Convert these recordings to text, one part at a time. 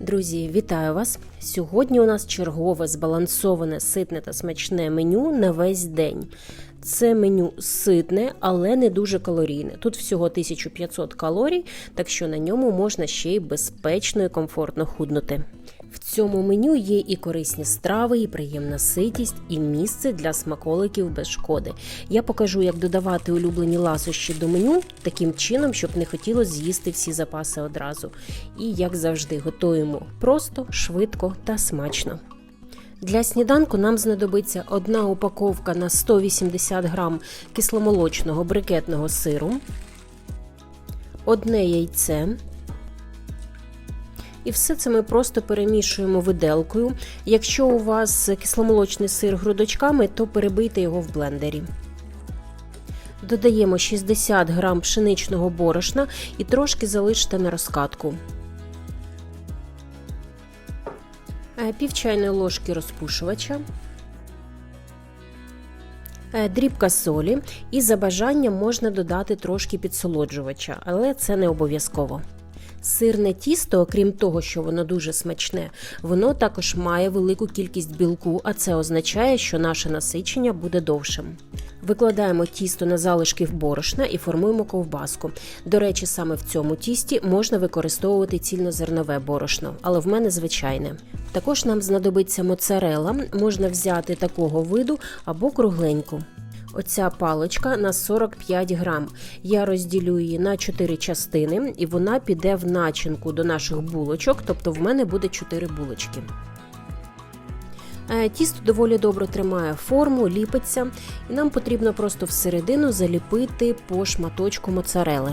Друзі, вітаю вас! Сьогодні у нас чергове збалансоване, ситне та смачне меню на весь день. Це меню ситне, але не дуже калорійне. Тут всього 1500 калорій, так що на ньому можна ще й безпечно і комфортно худнути. Цьому меню є і корисні страви, і приємна ситість, і місце для смаколиків без шкоди. Я покажу, як додавати улюблені ласощі до меню таким чином, щоб не хотілося з'їсти всі запаси одразу. І як завжди, готуємо просто, швидко та смачно. Для сніданку нам знадобиться одна упаковка на 180 грам кисломолочного брикетного сиру, одне яйце. І все це ми просто перемішуємо виделкою. Якщо у вас кисломолочний сир грудочками, то перебийте його в блендері. Додаємо 60 грам пшеничного борошна і трошки залиште на розкатку. Е, Пів чайної ложки розпушувача, е, дрібка солі і за бажанням можна додати трошки підсолоджувача, але це не обов'язково. Сирне тісто, окрім того, що воно дуже смачне, воно також має велику кількість білку, а це означає, що наше насичення буде довшим. Викладаємо тісто на залишки в борошна і формуємо ковбаску. До речі, саме в цьому тісті можна використовувати цільнозернове борошно, але в мене звичайне. Також нам знадобиться моцарела, можна взяти такого виду або кругленьку. Оця паличка на 45 грам. Я розділю її на 4 частини, і вона піде в начинку до наших булочок, тобто в мене буде 4 булочки. Е, Тісто доволі добре тримає форму, ліпиться, і нам потрібно просто всередину заліпити по шматочку моцарели.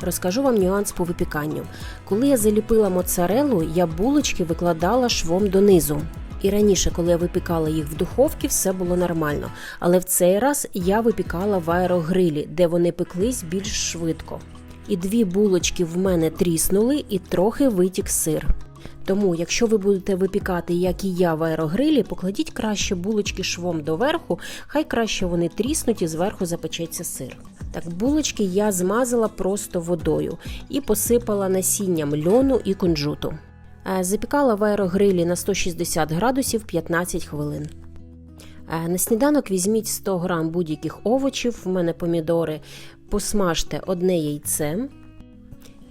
Розкажу вам нюанс по випіканню. Коли я заліпила моцарелу, я булочки викладала швом донизу. І раніше, коли я випікала їх в духовці, все було нормально. Але в цей раз я випікала в аерогрилі, де вони пеклись більш швидко. І дві булочки в мене тріснули, і трохи витік сир. Тому, якщо ви будете випікати, як і я в аерогрилі, покладіть краще булочки швом доверху, хай краще вони тріснуть і зверху запечеться сир. Так, булочки я змазала просто водою і посипала насінням льону і кунжуту. Е, Запікала в аерогрилі на 160 градусів 15 хвилин. Е, На сніданок візьміть 100 грам будь-яких овочів, в мене помідори, посмажте одне яйце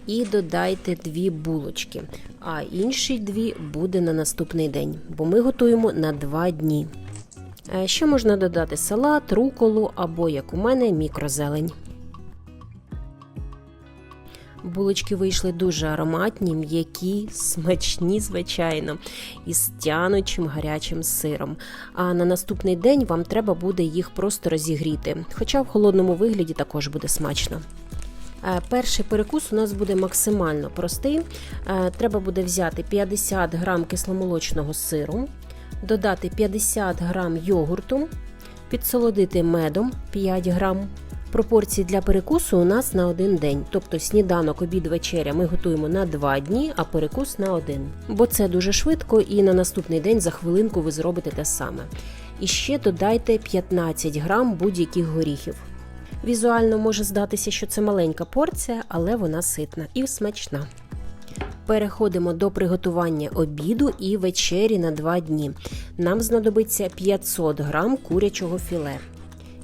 і додайте дві булочки. А інші дві буде на наступний день, бо ми готуємо на 2 дні. Е, Ще можна додати салат, руколу або, як у мене, мікрозелень. Булочки вийшли дуже ароматні, м'які, смачні, звичайно, із тянучим гарячим сиром. А на наступний день вам треба буде їх просто розігріти, хоча в холодному вигляді також буде смачно. Е, Перший перекус у нас буде максимально простий. Е, Треба буде взяти 50 грам кисломолочного сиру, додати 50 грам йогурту, підсолодити медом 5 грам. Пропорції для перекусу у нас на один день, тобто сніданок, обід, вечеря ми готуємо на 2 дні, а перекус на один. Бо це дуже швидко, і на наступний день за хвилинку ви зробите те саме. І ще додайте 15 грам будь-яких горіхів. Візуально може здатися, що це маленька порція, але вона ситна і смачна. Переходимо до приготування обіду і вечері на 2 дні. Нам знадобиться 500 грам курячого філе.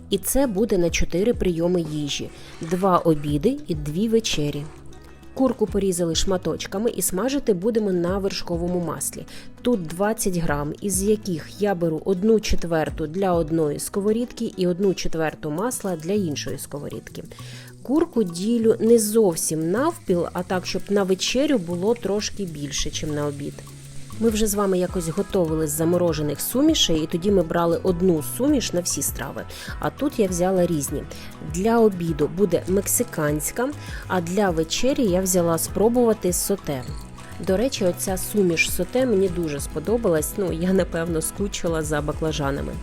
І це буде на 4 прийоми їжі, 2 обіди і 2 вечері. Курку порізали шматочками і смажити будемо на вершковому маслі. Тут 20 грам, із яких я беру 1 четверту для одної сковорідки і 1 четверту масла для іншої сковорідки. Курку ділю не зовсім навпіл, а так, щоб на вечерю було трошки більше, ніж на обід. Ми вже з вами якось готували з заморожених сумішей, і тоді ми брали одну суміш на всі страви. А тут я взяла різні. Для обіду буде мексиканська, а для вечері я взяла спробувати соте. До речі, оця суміш соте мені дуже сподобалась. Ну, я напевно скучила за баклажанами.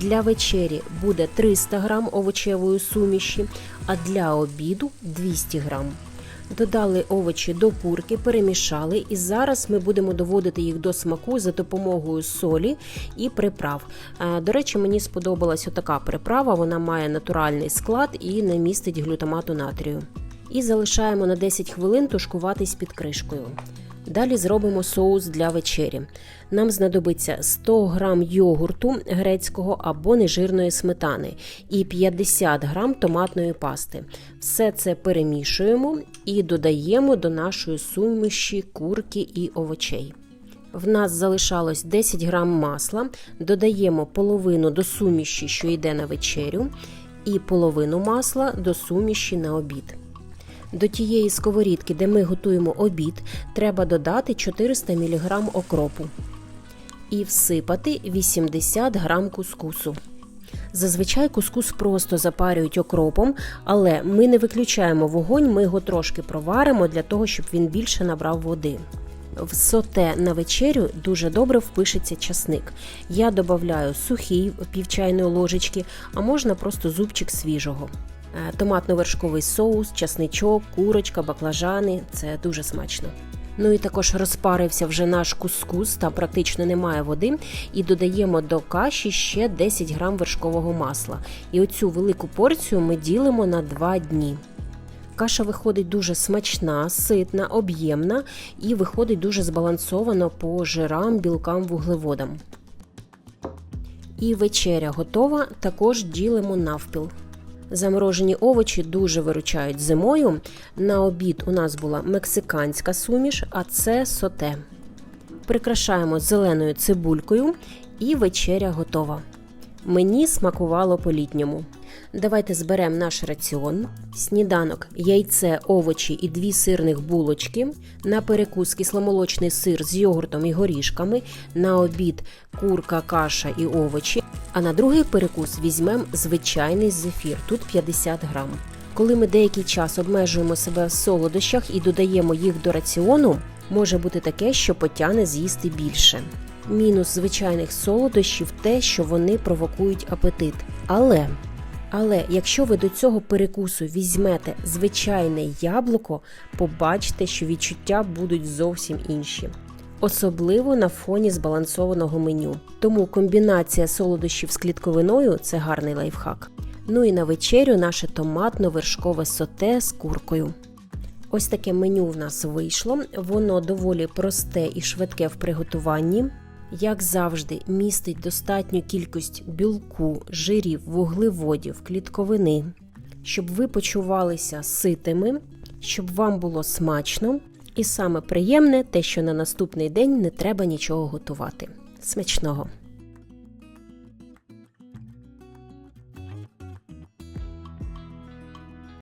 Для вечері буде 300 грам овочевої суміші, а для обіду 200 грам. Додали овочі до курки, перемішали, і зараз ми будемо доводити їх до смаку за допомогою солі і приправ. Е, До речі, мені сподобалась отака приправа, вона має натуральний склад і не містить глютамату натрію. І залишаємо на 10 хвилин тушкуватись під кришкою. Далі зробимо соус для вечері. Нам знадобиться 100 г йогурту грецького або нежирної сметани і 50 г томатної пасти. Все це перемішуємо і додаємо до нашої суміші курки і овочей. В нас залишалось 10 грам масла, додаємо половину до суміші, що йде на вечерю, і половину масла до суміші на обід. До тієї сковорідки, де ми готуємо обід, треба додати 400 мг окропу і всипати 80 грам кускусу. Зазвичай кускус просто запарюють окропом, але ми не виключаємо вогонь, ми його трошки проваримо для того, щоб він більше набрав води. В соте на вечерю дуже добре впишеться часник. Я додаю сухий пів чайної ложечки, а можна просто зубчик свіжого. Е, Томатно-вершковий соус, часничок, курочка, баклажани це дуже смачно. Ну і також розпарився вже наш кускус, та практично немає води. І додаємо до каші ще 10 грам вершкового масла. І оцю велику порцію ми ділимо на 2 дні. Каша виходить дуже смачна, ситна, об'ємна і виходить дуже збалансовано по жирам, білкам, вуглеводам. І вечеря готова, також ділимо навпіл. Заморожені овочі дуже виручають зимою. На обід у нас була мексиканська суміш, а це соте. Прикрашаємо зеленою цибулькою і вечеря готова. Мені смакувало по-літньому. Давайте зберемо наш раціон. Сніданок, яйце, овочі і дві сирних булочки. На перекус кисломолочний сир з йогуртом і горішками. На обід курка, каша і овочі. А на другий перекус візьмемо звичайний зефір, тут 50 грам. Коли ми деякий час обмежуємо себе в солодощах і додаємо їх до раціону, може бути таке, що потягне з'їсти більше. Мінус звичайних солодощів те, що вони провокують апетит. Але але якщо ви до цього перекусу візьмете звичайне яблуко, побачите, що відчуття будуть зовсім інші. Особливо на фоні збалансованого меню. Тому комбінація солодощів з клітковиною це гарний лайфхак. Ну і на вечерю наше томатно-вершкове соте з куркою. Ось таке меню в нас вийшло. Воно доволі просте і швидке в приготуванні. Як завжди, містить достатню кількість білку, жирів, вуглеводів, клітковини, щоб ви почувалися ситими, щоб вам було смачно, і саме приємне те, що на наступний день не треба нічого готувати. Смачного!